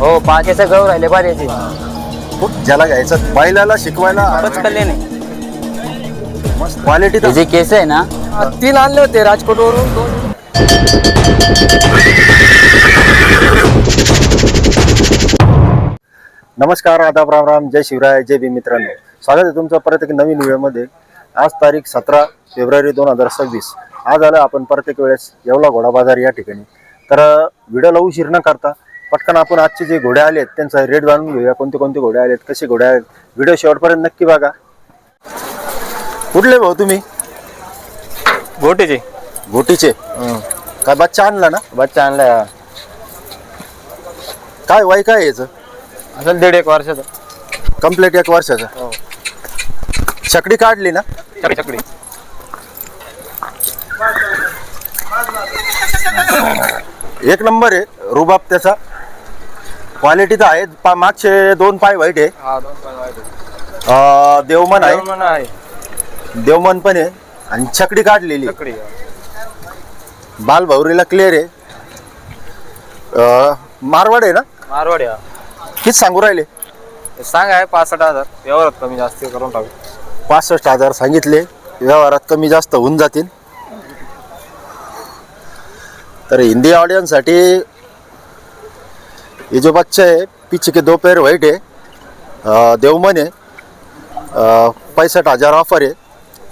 हो पाचशे गहू राहिले बरेचे ज्याला घ्यायचं बैलाला शिकवायला पचकल्ले नाही क्वालिटी हे जे केस आहे ना? तीन आणले होते राजकोटवरून दोन. नमस्कार आदाब राम राम जय शिवराय जय भी मित्रांनो. स्वागत आहे तुमचं परत एक नवीन व्हिडिओमध्ये. आज तारीख सतरा फेब्रुवारी दोन हजार सव्वीस. आज आलं आपण प्रत्येक वेळेस येवला घोडा बाजार या ठिकाणी. तर व्हिडिओला उशीर न करता पटकन आपण आजचे जे घोडे आले आहेत त्यांचा रेट जाणून घेऊया. कोणते कोणते घोडे आलेत कसे घोडे आहेत? व्हिडिओ शेवटपर्यंत नक्की बघा. कुठले भाऊ तुम्ही? गोटेचे घोटीचे. काय बच्चा आणला ना? बच्चा आणलाय काय वय काय याचं? असेल दीड एक वर्षाचा. कंप्लीट एक वर्षाचा. छकडी काढली ना? चकडी चकडी एक नंबर आहे रुबाब त्याचा. क्वालिटी तर आहे पा मागचे दोन पाय वाईट आहे. हा आहे. अं, देवमन आहे. आहे. देवमन पण आहे. आणि छकडी काढलेली चकडी बाल भौरीला क्लिअर आहे. अं, मारवाड आहे ना? मारवाडी. किती सांगू राहिले? सांग आहे पासष्ट हजार. व्यवहारात कमी जास्त करून टाकू. पासष्ट हजार सांगितले व्यवहारात कमी जास्त होऊन जातील. तर हिंदी ऑडियन्ससाठी ये जो बच्चा है पीछे के दो पैर वाइट है देवमन है पैंसठ हजार ऑफर है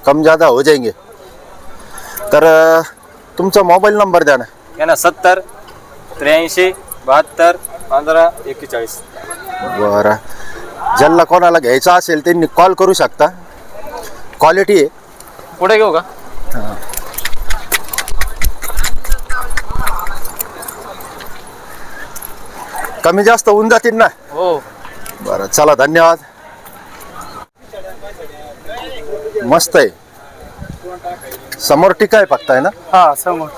कम ज़्यादा हो जाएंगे. तर तुमचा मोबाईल नंबर द्या ना. आहे ना सत्तर त्र्याऐंशी बहात्तर पंधरा एक्केचाळीस. बरं. ज्यांना कोणाला घ्यायचं असेल त्यांनी कॉल करू शकता. क्वालिटी आहे. पुढे घेऊ का? कमी जास्त होऊन जातील ना? हो. बरं चला धन्यवाद. मस्त आहे. समोर टीका आहे फक्त आहे ना? हा समोर.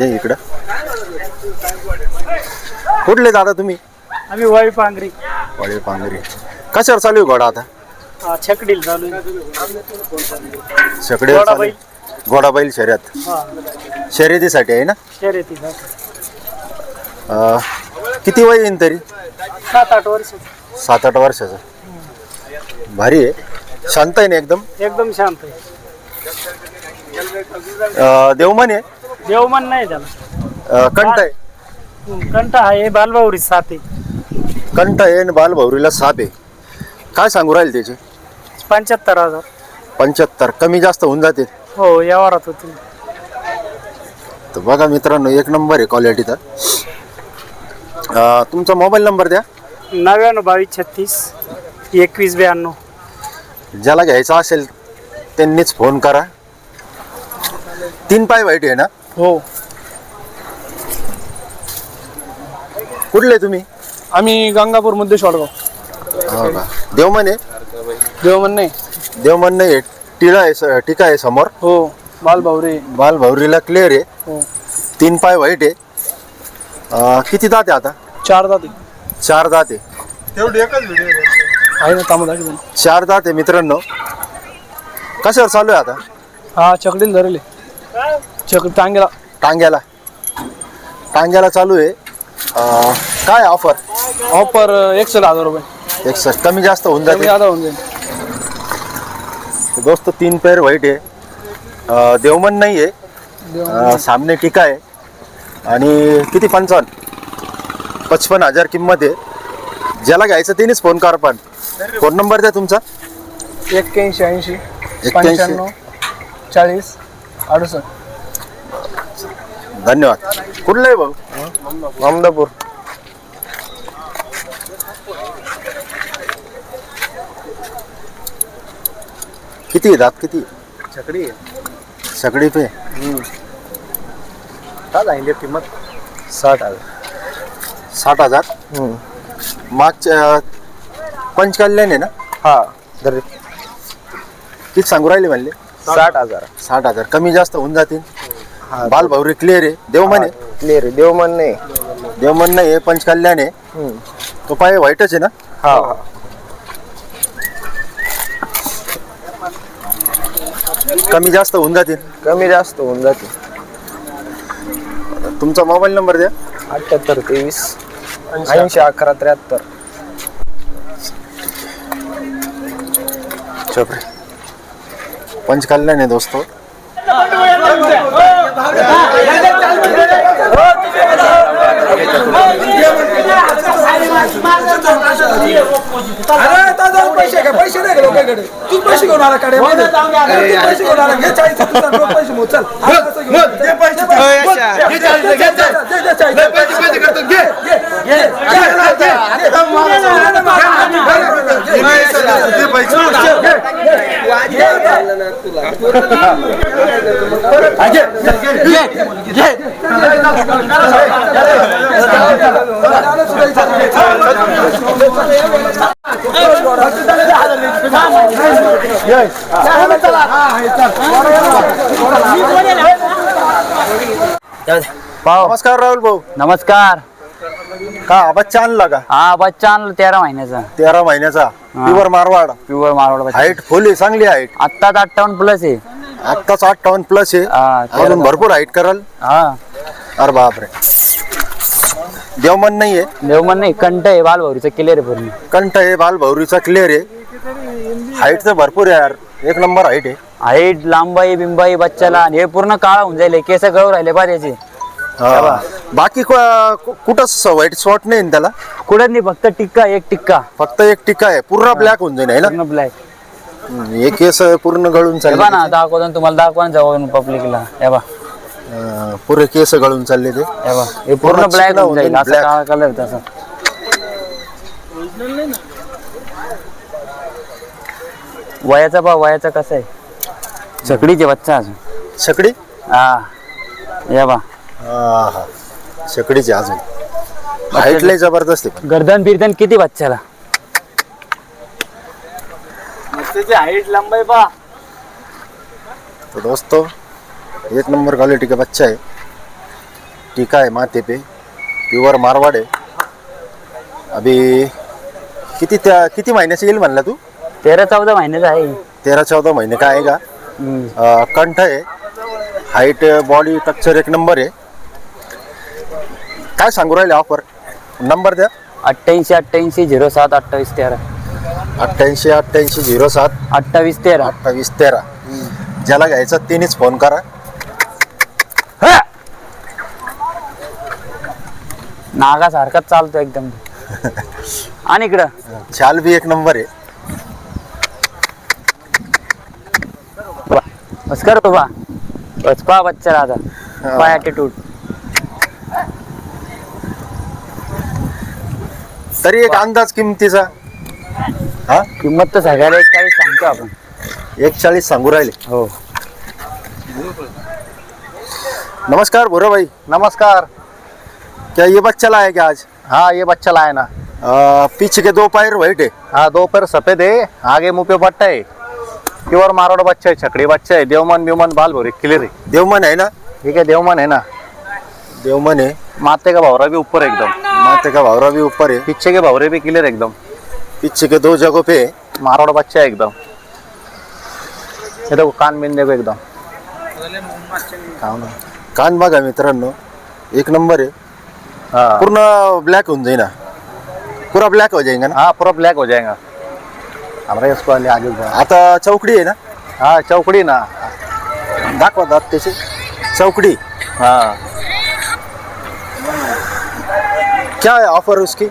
ये इकडं. कुठले दादा तुम्ही? आम्ही वाई पांगरी. वडील पांगरी. कशावर चालू आहे घोडा आता? हा छकडील चालू आहे. सगळे घोडाबैल. घोडाबैल शर्यत. हा. शर्यतीसाठी आहे ना? अं, किती वय येईन तरी? सात आठ वर्ष. सात आठ वर्षाचं. भारी आहे. शांत आहे ना एकदम? एकदम शांत आहे. अं, देवमन आहे? देवमान नाही त्याला अं, कंठ आहे? कंठ आहे बालबावरी सात आहे. कंठ आहे आणि बालभौरीला साप आहे. काय सांगू राहील त्याचे? पंच्याहत्तर हजार. पंच्याहत्तर. कमी जास्त होऊन जाते हो व्यवहारात होतील. तर बघा मित्रांनो एक नंबर आहे क्वालिटीचा अं, तुमचा मोबाईल नंबर द्या. नव्याण्णव बावीस छत्तीस एकवीस ब्याण्णव. ज्याला घ्यायचा असेल त्यांनीच फोन करा. तीन पाय वाईट आहे ना? हो. कुठले तुम्ही? आम्ही गंगापूरमध्ये शॉडगाव हो का? देवमन आहे? देवमन नाही. देवमन नाही टिळा आहे स- टीका आहे समोर. हो बालबावरी बालभौरीला क्लिअर आहे. हो. तीन पाय वाईट आहे. अं, किती दात आहे आता? चार जाती चार दात आहे. आहे. ना तांबडा चार दात आहे मित्रांनो. कशावर चालू आहे आता? हा चकडील धरले. चकडी टांगेला टांग्याला. टांग्याला चालू आहे. अं, काय ऑफर ऑफर एकशे हजार रुपये. एकसष्ट. कमी जास्त होऊन कमी जाते ज्यादा होऊन जाईल. दोस्त तीन पैर वाईट आहे. देवमन नाही आहे सामने टीका आहे. आणि किती पंचावन्न? पचपन्न हजार किंमत आहे. ज्याला घ्यायचं त्यानेच फोन करा पण. फोन नंबर द्या तुमचा. एक्क्याऐंशी ऐंशी एक्क्याऐंशी. पंच्याण्णव चाळीस अडुसष्ट. धन्यवाद. कुठलं आहे भाऊ? अहमदापूर. किती आहे? दात किती चकडी सगळी पे? काय सांगितली किंमत साठ हजार साठ हजार? मागच्या पंचकल्याण आहे ना? हा. तर किती सांगू राहिले म्हणले? साठ हजार. साठ हजार. कमी जास्त होऊन जातील. बालभौरी क्लिअर आहे. देवमन आहे. क्लिअर देवमन नाही. देवमन नाही आहे पंचकल्याण आहे. तो पाय वाईटच आहे ना? हा. कमी जास्त होऊन जातील. कमी जास्त होऊन जाते तुमचा मोबाईल नंबर द्या. अठ्याहत्तर तेवीस ऐंशी अकरा त्र्याहत्तर. चपरे पंचकल्याण आहे दोस्तो. अरे दादा पैसे काय पैसे नाही का लोकांकडे तू पैसे घेऊन आला काढे पैसे घेऊन आला घे चाळीस तुझा रोख पैसे मोज चल हा, कसं घेऊन आला? दे पैसे, नमस्कार राहुल भाऊ. नमस्कार. का बच्चा आणला का? हा बच्चा आणला तेरा महिन्याचा. तेरा महिन्याचा. Pure Marwar. Pure Marwar height full आहे चांगली हाईट आत्ताच अठ्ठावन्न प्लस आहे. आत्ताच अठ्ठावन्न प्लस आहे. अजून भरपूर हाईट कराल. हा. अरे बापरे. देवमन नाहीये देवमन नाही कंठ आहे बालभौरीचं क्लिअर आहे पूर्ण. कंठ आहे बालभौरीचा क्लिअर आहे. हाईट तर भरपूर आहे यार. एक नंबर हाईट आहे. हाईट लांबाई बिंबाई बच्चाला आणि हे पूर्ण काळा होऊन जाईल केस गळू राहिले पा त्याचे. हा. बाकी कु- कुठं व्हाईट स्पॉट नाही ना त्याला? कुठं नाही फक्त टिक्का एक टिक्का. फक्त एक टिका आहे. पूर्ण ब्लॅक होऊन जाईल है ना? पूर्ण ब्लॅक हम्म, एक केस पूर्ण गळून हे चालले बा ना दाखवतो ना तुम्हाला दाखवा ना जाऊन पब्लिकला हे बा अं, पुरे केस गळून चालले ते. हे बा हे पूर्ण पूर्ण ब्लॅक चिकना होऊन जाईल. असं black. काळा कलर तसं वयाचा बा वयाचा कसा आहे? छकडीचे बच्चा अजून. हा. या बा हा हा अजून. हाईट लय जबरदस्त आहे गर्दन बिर्दन किती बच्चाला? तो दोस्तों एक नंबर क्वालिटी का बच्चा है टीका है माथे पे. प्युअर मारवाड है अभी किती त्या किती महिन्याचं येईल म्हणला तू? तेरा चौदा महिन्याचा आहे. तेरा चौदा महिने का आएगा हम्म. अं, कंठ आहे. हाईट बॉडी स्ट्रक्चर एक नंबर आहे. काय सांगू राहिले ऑफर नंबर द्या. अठ्ठ्याऐंशी अठ्ठ्याऐंशी झिरो सात अठ्ठावीस तेरा. अठ्ठ्याऐंशी अठ्ठ्याऐंशी झिरो सात अठ्ठावीस तेरा. अठ्ठावीस तेरा. ज्याला घ्यायचा तिनेच फोन करा. नागासारखाच चालतो एकदम. आणि इकडं? चाल बी एक नंबर आहे. बस कर बाबा. बस पा बच्चाला आता पाय ॲटिट्यूड तरी एक अंदाज किमतीचा. हा? किंमत तर सगळ्याला एक चाळीस सांगतो आपण. एक चाळीस सांगू राहिले. हो. नमस्कार भोरा भाई नमस्कार. क्या ये बच्चा लाया क्या आज? हाँ ये बच्चा लाए ना. आ, पीछे के दो पैर व्हाइट है. हाँ दो पैर सफेद है आगे मुंह पे पट्टा है. प्योर मारोड़ बच्चा है छकड़ी बच्चा है देवमन ब्यूमन बाल भोरे क्लियर है. देवमन है ना? ठीक है देवमन है ना. देवमन है. माथे का भवरा भी ऊपर है एकदम. माथे का भावरा भी ऊपर है पीछे के भवरे भी क्लियर एकदम. पीछे के दो जगहों पे है। मारोड़ बच्चा है एकदम. ये देखो कान बिन देखो एकदम. कान बघा मित्रांनो एक नंबर आहे. हाँ. पूर्ण ब्लॅक होऊन जाईना. पूरा ब्लॅक हो जाएगा ना? हाँ पूरा ब्लैक हो जाएगा हमारे इसको वाले आगे बढ़ा। आता चौकडी आहे ना? हाँ चौकड़ी ना. दाखवा दात त्याची. चौकडी. हाँ. क्या है ऑफर उसकी?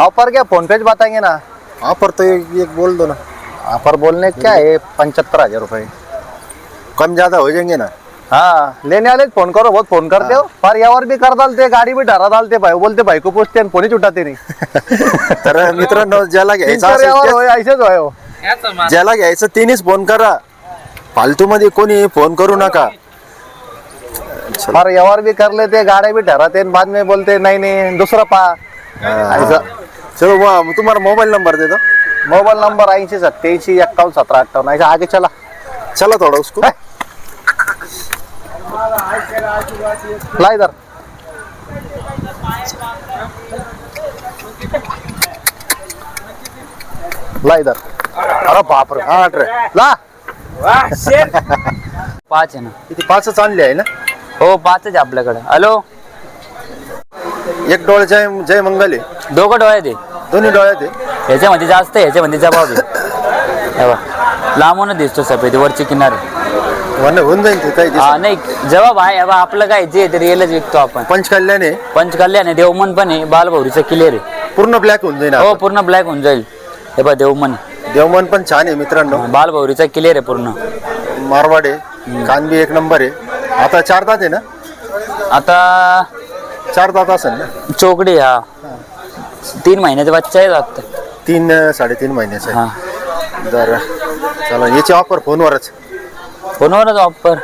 ऑफर क्या? फोन पे बताएंगे ना। ऑफर तो एक, एक बोल दो ना। ऑफर बोलने क्या है? पचहत्तर हजार रुपये कम ज्यादा हो जाएंगे ना। हाँ लेने वाले फोन करो बहुत फोन करते हो। पर यावर भी कर डालते गाड़ी भी डरा डालते भाई। बोलते भाई को पूछते हैं कोणी उठाते नहीं। तर मित्रांनो ज्याला घ्यायचं असेल यावर तेच- होय, ऐसेच होय हो. ज्याला घ्यायचं तिनेच फोन करा। फालतू मध्ये कोणी फोन करू नका पर यावर भी कर लेते गाड़ी भी हैं, बाद में बोलते नहीं नहीं दूसरा पा ऐसा चलो मग तुम्हाला मोबाईल नंबर देतो. मोबाइल नंबर ऐंशी सत्याऐंशी एक्कावन्न सतरा अट्ठावन ऐसा आगे चला. चला थोडा उसको. ला इधर ला इधर अरे बाप रे आठ रे. ला. पाच आहे ना. किती पाचच आणले आहे ना? हो पाचच आहे आपल्याकडे. हॅलो? एक डोळे जय जय मंगल. आहे दोघं डोळे दे दोन्ही डोळ्यात आहे ह्याच्यामध्ये जास्त आहे ह्याच्यामध्ये जबाब आहे. हे बघ. लांबूनच दिसतो सफेद वरची किनारे. होऊन होऊन जाईल ते काही हा. नाही जबाब आहे हे बघ, आपलं काय जे ते रिअलच विकतो आपण. पंचकल्याण आहे. पंचकल्याण आहे देवमन पण आहे बालभौरीचं क्लिअर आहे. पूर्ण ब्लॅक होऊन जाईल हो. पूर्ण ब्लॅक होऊन जाईल. हे बघ देवमन. देवमन पण छान आहे मित्रांनो. बालभौरीचा क्लिअर आहे पूर्ण. मारवाड आहे कानबी एक नंबर आहे. आता चार दात आहे ना? आता चार दात असेल ना? चोकडी हा. तीन महिन्याचा बच्चा आहे वाटतं तीन अं, साडेतीन महिन्याचा. हा. बरं. चला याची ऑफर फोनवरच. फोनवरच ऑफर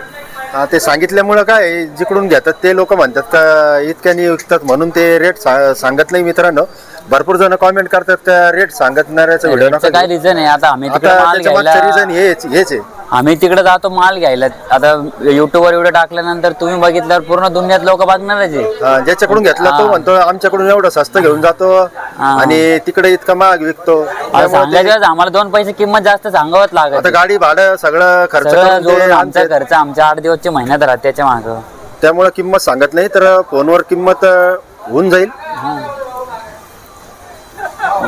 हा ते सांगितल्यामुळं काय आहे, जिकडून घेतात ते लोक म्हणतात का इतक्यानी विकतात म्हणून ते रेट सांगत नाही मित्रांनो. भरपूर जण कॉमेंट करतात का रेट सांगतणाऱ्याचा व्हिडिओ नका रेटचं काय घेऊ. रिझन आहे? आता आम्ही तिकडे आता माल त्याच्या मागचं घ्यायला रिझन हेच हेच आहे. आम्ही तिकडे जातो माल घ्यायला. आता युट्यूबवर व्हिडिओ टाकल्यानंतर तुम्ही बघितल्यावर पूर्ण दुनियात लोक बघणारच आहे. हा, ज्याच्याकडून घेतला तो. म्हणतो आमच्याकडून एवढं स्वस्त घेऊन जातो. आणि तिकडे इतका महाग विकतो. आता त्यामुळे ते- सांगायचं आम्हाला दोन पैसे किंमत जास्त सांगावंच आता लागत गाडी भाडं सगळं खर्च सगळं करून ते जोडून आमचा. खर्च आमच्या आठ दिवसची महिन्यात राहत त्याच्या माग. त्यामुळे किंमत सांगत नाही तर फोनवर किंमत अं, होऊन जाईल.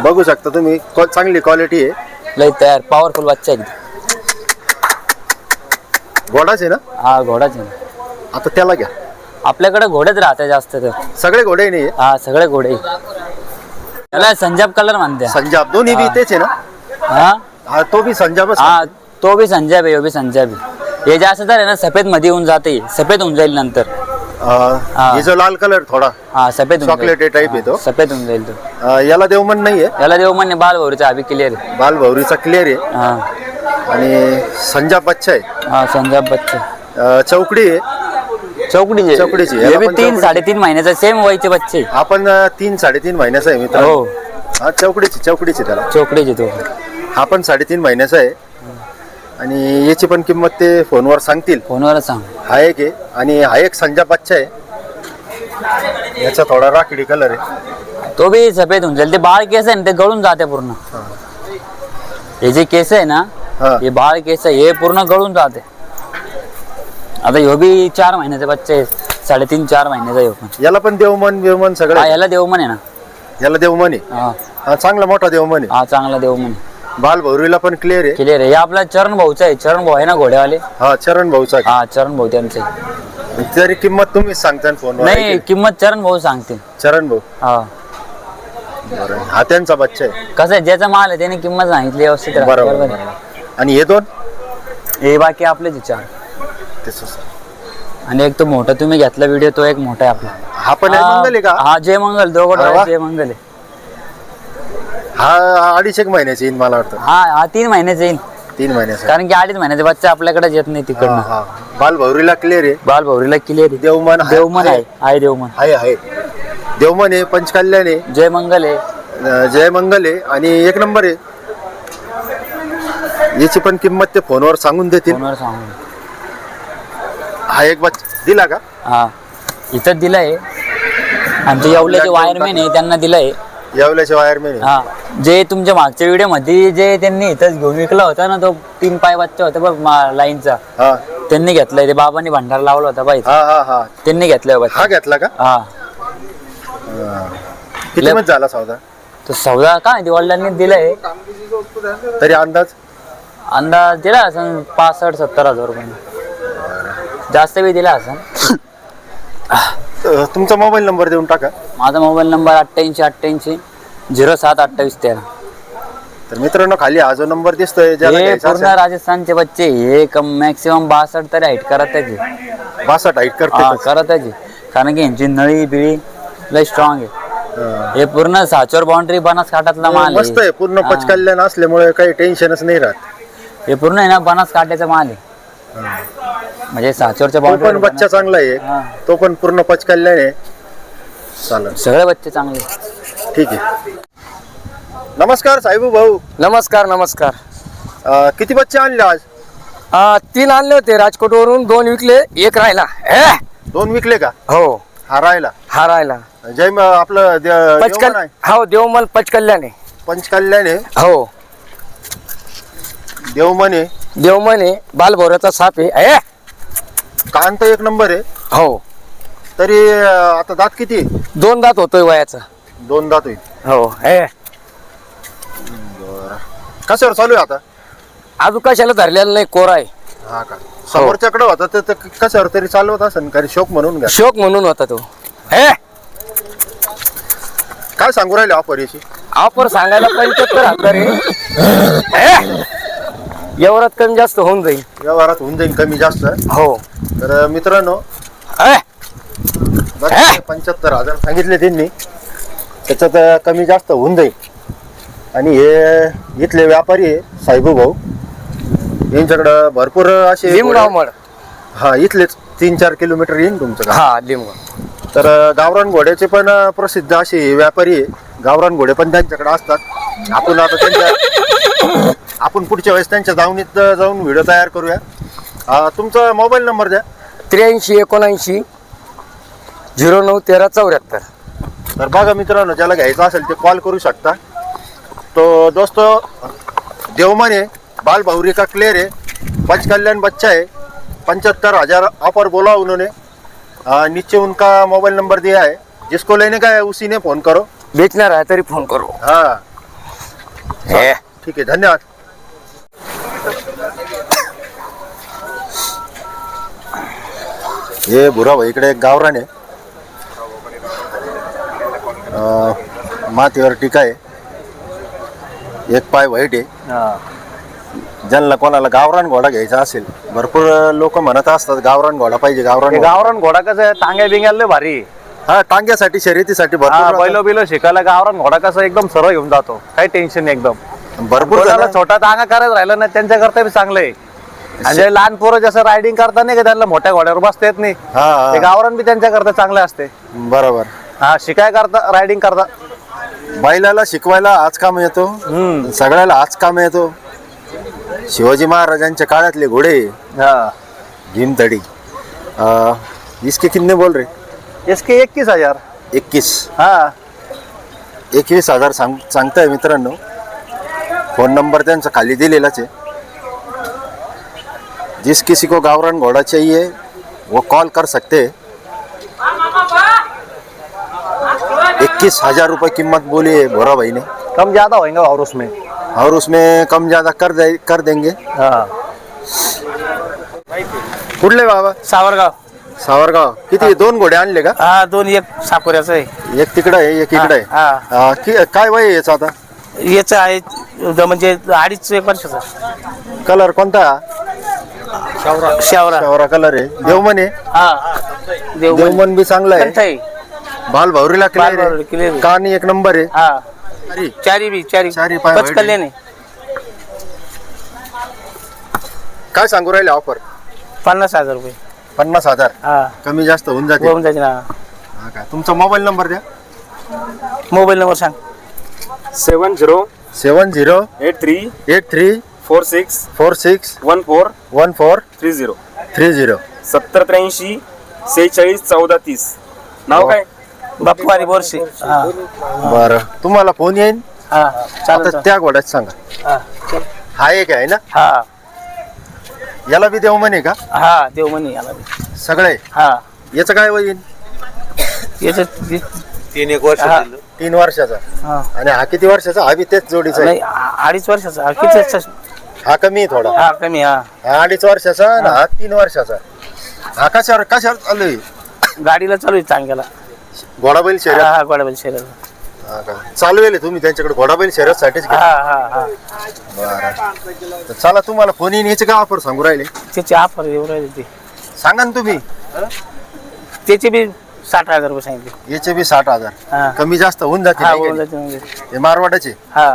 बघू शकता तुम्ही. क्वा- चांगली क्वालिटी आहे. लय तयार पॉवरफुल बच्चा घोडाच आहे ना? हा घोडाच आहे. आता त्याला घ्या. आपल्याकडे घोडेच राहते जास्त तर. सगळे घोडे नाही हा सगळे घोडे. त्याला संजाब कलर म्हणते. संजाब दोन्ही बी तेच आहे ना? हा? हा तो बी संजाबच हा तो बी संजाब आहे बी संजाब आहे. हे जास्त तर आहे ना सफेदमध्ये येऊन जाते. सफेद होऊन जाईल नंतर. अं, हा. हे जो लाल कलर थोडा. हा सफेद होऊन जाईल. Chocolate type आहे तो. हा, सफेद होऊन जाईल तो. अं, याला देवमन नाहीये. याला देव म्हणणे बाल भरूचा अभि क्लिअर बाल भौरीचा क्लिअर आहे. हा. आणि संजाब बच्चा आहे. हा संजाब बच्चे. अं, चौकडी आहे. चौकडीचे चौकडीचे. हे याला बी पण तीन चौकडी. साडेतीन महिन्याचा सेम वयचे बच्चे. आपण अं, तीन साडेतीन महिन्याचा आहे मित्र हो. हा चौकडीची चौकडीची त्याला. चोकडीचे तो. हा पण साडेतीन महिन्याचा आहे. आणि याची पण किंमत ते फोनवर सांगतील. फोनवरच सांग. हा एक आहे. आणि हा एक संजाब बच्चा आहे. याचा थोडा राखडी कलर आहे. तो बी सफेद होऊन जाईल. ते बाळ केस आहे ना ते गळून जाते पूर्ण. हे जे केस आहे ना हा. बाळ केस आहे हे पूर्ण गळून जाते. आता ह्यो बी चार महिन्याचे बच्चे आहे साडेतीन चार महिन्याचा ह्यो पण. याला पण देवमन बिवमन सगळं? हा आहे. याला देव म्हणे ना. याला देवमन आहे? हा. हा चांगला मोठा देवमन आहे. हा चांगला देव म्हणे बाल भौरीला पण क्लिअर आहे. क्लिअर आहे. हे आपला चरण भाऊचा आहे. चरण भाऊ आहे ना घोड्यावाले? हा चरण भाऊचा हा चरण भाऊ त्यांचे. तरी किंमत तुम्हीच सांगता फोनवर आहे नाही? किंमत चरण भाऊ सांगतील चरण भाऊ? हा. बरं. हा त्यांचा बच्चा आहे. कसं आहे ज्याचा माल आहे त्याने किंमत सांगितली व्यवस्थित. बरोबर बरोबर आहे. आणि हे दोन? हे बाकी आपलेच आहे चार तेच आणि एक तो मोठा तुम्ही घेतला व्हिडिओ तो एक मोठा आहे आपला. हा पण आहे मंगल आहे का? हा जय मंगल दोघं अरे वा. डोळे जय मंगल आहे. हा अडीच एक महिन्याची येईल मला वाटतं. हा हा तीन महिन्याचा येईल तीन महिन्याचा. कारण की अडीच महिन्याचे बच्चा आपल्याकडे येत नाही हा, तिकडनं. हा. बाल भौरीला क्लिअर आहे. बाल भौरीला क्लिअर आहे. देवमन आहे- देवमन आहे. आहे देवमन. आहे आहे. देवमन आहे पंचकल्याण आहे. जय मंगल आहे. अं, जय मंगल आहे. आणि एक नंबर आहे. याची पण किंमत ते फोनवर सांगून देतील. फोनवर सांगून हा एक बच दिला का? हा. इथं दिलंय. आमचे येवल्याचे वायरमॅन आहे त्यांना दिलंय. येवल्याचे वायरमॅन. हा. जे तुमच्या मागच्या व्हिडिओमध्ये जे त्यांनी इथंच घेऊन विकला होता ना तो तीन पाय बच्चा होता बघ मा- लाईनचा. हा. त्यांनी घेतलाय. ते बाबांनी भंडार लावला होता बाई हा हा हा. त्यांनी घेतलाय बच्चा हा घेतला का? हा. किती मध्ये झाला सौदा? तो सौदा काय ते वडिलांनी दिलाय. तरी अंदाज? अंदाज दिला असं पासष्ट सत्तर हजार रुपये. जास्त बी दिला असं अं, तुमचा मोबाईल नंबर देऊन टाका. माझा मोबाईल नंबर अठ्ठ्याऐंशी अठ्ठ्याऐंशी झिरो सात अठ्ठावीस तेरा. तर मित्रांनो खाली हा जो नंबर दिसतोय ज्याला हे घ्यायचा पूर्ण असेल, राजस्थानचे बच्चे हे कम मॅक्सिमम बासष्ट तरी हाईट करत त्याची बासष्ट हाईट करते हा करत त्याची कारण की यांची नळी बिळी लय स्ट्रॉंग आहे. हे पूर्ण साचोर बाउंड्री बनास काठातला माल मस्त आहे. पूर्ण हा. पचकल्याण असल्यामुळे काही टेन्शनच नाही राहत. हे पूर्ण आहे ना बनास काट्याचा माल आहे. म्हणजे साचोरच्या तो पण बच्चा चांगला आहे. हा. तो पण पूर्ण पचकल्याण आहे चालेल. सगळे बच्चे चांगले. ठीक आहे. नमस्कार साहेबू भाऊ. नमस्कार नमस्कार. अं, किती बच्चे आणले आज? तीन आणले होते राजकोटवरून दोन विकले एक राहिला. ए! दोन विकले का? हो. हा राहिला. हा राहिला. जय म- आपलं दे- देवमन पचकल आहे. हो देवमल पचकल्याण आहे पंचकल्याण आहे हो. देवमन आहे देवमन बालभोराचा साप आहे. ए! कान तर एक नंबर आहे. हो. तरी अं, आता दात किती आहे? दोन दात होतोय वयाचा. दोन दात होईल. हो हे कशावर चालू आहे आता? अजून कशाला धरलेलं नाही कोरा आहे. हा का? समोरच्याकडे होता तर ते कशावर तरी चालवत असेल काही शोक म्हणून घ्या. शोक म्हणून होता तो. हे काय सांगू राहिले ऑफर याची? ऑफर सांगायला पंच्याहत्तर हजार आहे हे? एवढ्यात कमी जास्त होऊन जाईल. व्यवहारात होऊन जाईल कमी जास्त. हो. तर मित्रांनो? पंच्याहत्तर हजार सांगितले त्यांनी. त्याच्यात कमी जास्त होऊन जाईल. आणि हे इथले व्यापारी आहे साहेबू भाऊ. यांच्याकडं भरपूर असे लिमगाव मड. हा इथलेच तीन चार किलोमीटर येईन तुमचं गाव. हा लिमगाव तर गावरान घोड्याचे पण प्रसिद्ध असे व्यापारी आहे. गावरान घोडे पण त्यांच्याकडे असतात. आपण आता त्यांच्या आपण पुढच्या वेळेस त्यांच्या अं, जाऊन व्हिडिओ तयार करूया. अं, तुमचा मोबाईल नंबर द्या. त्र्याऐंशी एकोणऐंशी झिरो नऊ तेरा चौऱ्याहत्तर. तर बघा मित्रांनो ज्याला घ्यायचं असेल ते कॉल करू शकता. तो दोस्त देवमाने बाल भौरी का क्लियर है पंच कल्याण बच्चा है पचहत्तर हजार ऑफर बोला उन्होंने. आ, नीचे उनका मोबाइल नंबर दिया है. जिसको लेने का है उसी ने फोन करो. बेचणार आहे तरी फोन करू. हाँ. हे. ठीक है धन्यवाद. हे बुरा भाई इकडे एक गावरान आहे. मातीवर टीका आहे. एक पाय वाईट आहे. ज्यांना कोणाला गावरान घोडा घ्यायचा असेल भरपूर लोक म्हणत असतात गावरान घोडा पाहिजे गावरान. गावरान घोडा कसं आहे? टांग्या बिंग्याला भारी. आहे. हा टांग्यासाठी शर्यतीसाठी हा भरपूर बैलो बिलो शिकायला गावरान घोडा कसं एकदम सरळ घेऊन जातो. काही टेन्शन नाही एकदम. भरपूर कोणाला जण- छोटा टांगा करायला राहिलं ना त्यांच्या करता बी चांगलं आहे आणि जे लहान पोरं जसं रायडिंग करता नाही का त्यांना मोठ्या घोड्यावर बसता येत नाही. हा, हा. ते गावरान बी त्यांच्या करता चांगले असते. बरोबर. हा शिकाय करता रायडिंग करता. बैलाला शिकवायला आज काम येतो. हम्म. सगळ्याला आज काम येतो. शिवाजी महाराजांच्या काळातले घोडे. हा. भीमतडी. अं, इसके कितने बोल रहे? इसके एकवीस हजार. इक्कीस हा. एकवीस हजार सांग सांगताय मित्रांनो. फोन नंबर त्यांचा खाली दिलेलाच आहे. जिस किसी को गावरान घोड़ा चाहिए वो कॉल कर सकते हैं. इक्कीस हजार रुपये कीमत बोली है भोरा भाई ने. कम ज्यादा होएगा और उसमें. और उसमें कम ज्यादा कर दे कर देंगे. हा. कुठले बाबा? सावरगाव. सावरगाव. किती? दोन घोडे आणले का? हा दोन एक साकोऱ्याचं आहे. एक तिकडे आहे एक इकडे आहे. हा. हा, कि- काय वय आहे याचं आता? याचं आहे द- म्हणजे अडीच एक वर्षाचा. कलर कोणता? शावरा. शावरा. कलर आहे. देवमन आहे? हा देव देवमन. बी चांगला आहे. आहे बाल आहे. बालभावरीला clear आहे. कान एक नंबर आहे. हा. अरे, चारी बी चारी. चारी पाय पच कल्याण आहे. काय सांगू राहिले ऑफर पन्नास हजार रुपये. पन्नास हजार. हा. कमी जास्त होऊन जाते होऊन जायचे ना हा का? तुमचा मोबाईल नंबर द्या. मोबाईल नंबर सांग. Seven zero seven zero eight three eight three four six four six one four one four three zero. Three zero. सत्तर त्र्याऐंशी सेहेचाळीस चौदा तीस. नाव काय? बाप्पू वारी बोरशी. हा. बरं. तुम्हाला फोन येईन. हा. आता. त्या घोड्यात सांगा. हा. हा एक आहे ना? हा. याला बी देव म्हणे का? हा देव म्हणे याला बी. सगळे? हा. याचं काय येईन याचं तीन एक वर्ष हा. तीन वर्षाचा. हा. आणि हा किती वर्षाचा? हा बी तेच जोडीचा आहे. नाही आ- अडीच वर्षाचा. हा, किती वर्षाचा? हा कमी आहे थोडा. हा कमी हा. हा अडीच वर्षाचा आणि हा तीन वर्षाचा. हा कशावर कशावर चालू आहे? गाडीला चालू आहे चांगल्याला. घोडाबैल हा हा गोडाबाई हा का? चालू आहे तुम्ही त्यांच्याकडे घोडाबैल हा हा हा. बरं. तर चला तुम्हाला फोन येईन याचे का ऑफर सांगू राहिले? त्याची ऑफर एवढं राहिली ती. सांगा ना तुम्ही. त्याचे बी साठ हजार रुपये सांगितले. याचे बी साठ हजार. हा. कमी जास्त होऊन जाते हा नाही म्हणजे. हे मारवाडाचे. हा.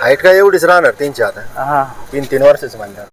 हाईट काय एवढीच राहणार त्यांची आता? हा. तीन तीन वर्षाचं म्हणतात.